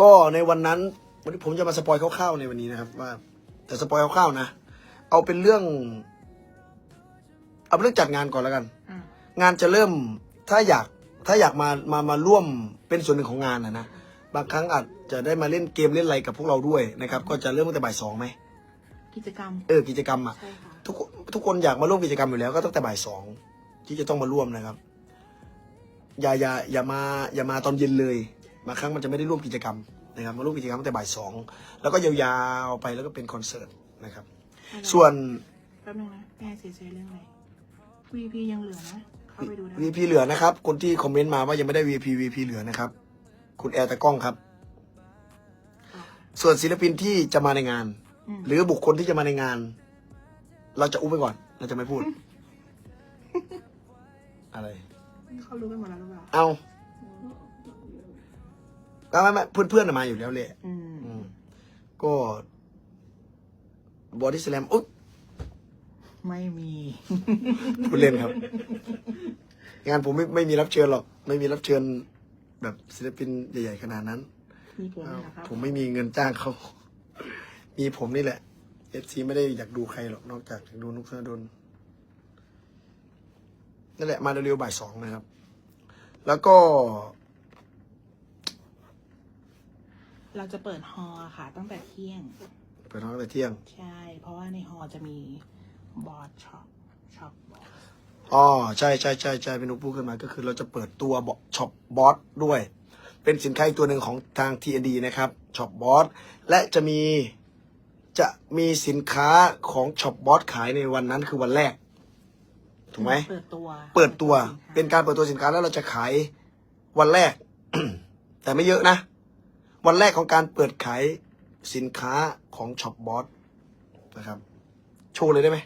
ก็ในวันนั้นวันนี้ผมจะมาสปอยคร่าวๆในวันนี้นะครับ ว่า แต่สปอยคร่าวๆนะเอาเป็นเรื่อง เอาเป็นเรื่องจัดงานก่อนแล้วกันอะงานจะเริ่มถ้าอยากถ้าอยากมามามาร่วมเป็นส่วนหนึ่งของงานนะนะบางครั้งอาจจะได้มาเล่นเกมเล่นอะไรกับพวกเราด้วยนะครับ ก็จะเริ่มตั้งแต่บ่ายสองไหมกิจกรรมเออกิจกรรมอะ ใช่ค่ะทุกคนทุกคนอยากมาร่วมกิจกรรมอยู่แล้วก็ตั้งแต่บ่ายสองที่จะต้องมาร่วมนะครับ อย่าอย่าอย่ามาอย่ามาตอนเย็นเลย บางครั้งมันจะไม่ได้ร่วมกิจกรรมนะครับมาร่วมกิจกรรมตั้งแต่บ่ายสองแล้วก็ยาวๆไปแล้วก็เป็นคอนเสิร์ตนะครับ ส่วนแป๊บนึงนะแม่เสียใจเรื่องอะไร VP ยังเหลือนะเข้าไปดูได้ VP เหลือนะครับ คนที่คอมเมนต์มาว่ายังไม่ได้ VP VP เหลือนะครับ คุณแอร์ตะกล้องครับค่ะส่วนศิลปินที่จะมาในงาน อืม หรือบุคคลที่จะมาในงาน เราจะอุ้มไปก่อน เราจะไม่พูด อะไร เขารู้กันหมดแล้วหรือเปล่า เอา ก็ไม่ไม่เพื่อนเพื่อนๆน่ะมาอยู่แล้วเลยอืมอืมก็บอดี้สแลมอุ๊ยไม่มีพูดเล่นครับ งานผมไม่ไม่มีรับเชิญหรอก ไม่มีรับเชิญแบบศิลปินใหญ่ๆขนาดนั้น มีผมนะครับผมไม่มีเงินจ้างเขา มีผมนี่แหละเอฟซีไม่ได้อยากดูใครหรอกนอกจากอยากดูนุกธนดลนั่นแหละมาเร็วๆบ่ายสองนะครับ แล้วก็ เราจะเปิดฮอลล์ค่ะ ตั้งแต่เที่ยง เปิดห้องตั้งแต่เที่ยง ใช่ เพราะว่าในฮอลล์จะมีบอร์ดช็อปช็อปบอร์ดอ๋อใช่ใช่ใช่ใช่เป็นนุกพูดขึ้นมาก็คือเราจะเปิดตัวช็อปบอสด้วย เป็นสินค้าอีกตัวหนึ่งของทาง TND นะครับช็อปบอสและจะมีจะมีสินค้าของช็อปบอสขายในวันนั้นคือวันแรก ถูกไหม เปิดตัวเปิดตัวสิค้เป็นการเปิดตัวสินค้าแล้วเราจะขายวันแรก แต่ไม่เยอะนะ วันแรกของการเปิดขายสินค้าของช็อปบอสนะครับ โชว์เลยได้ไหม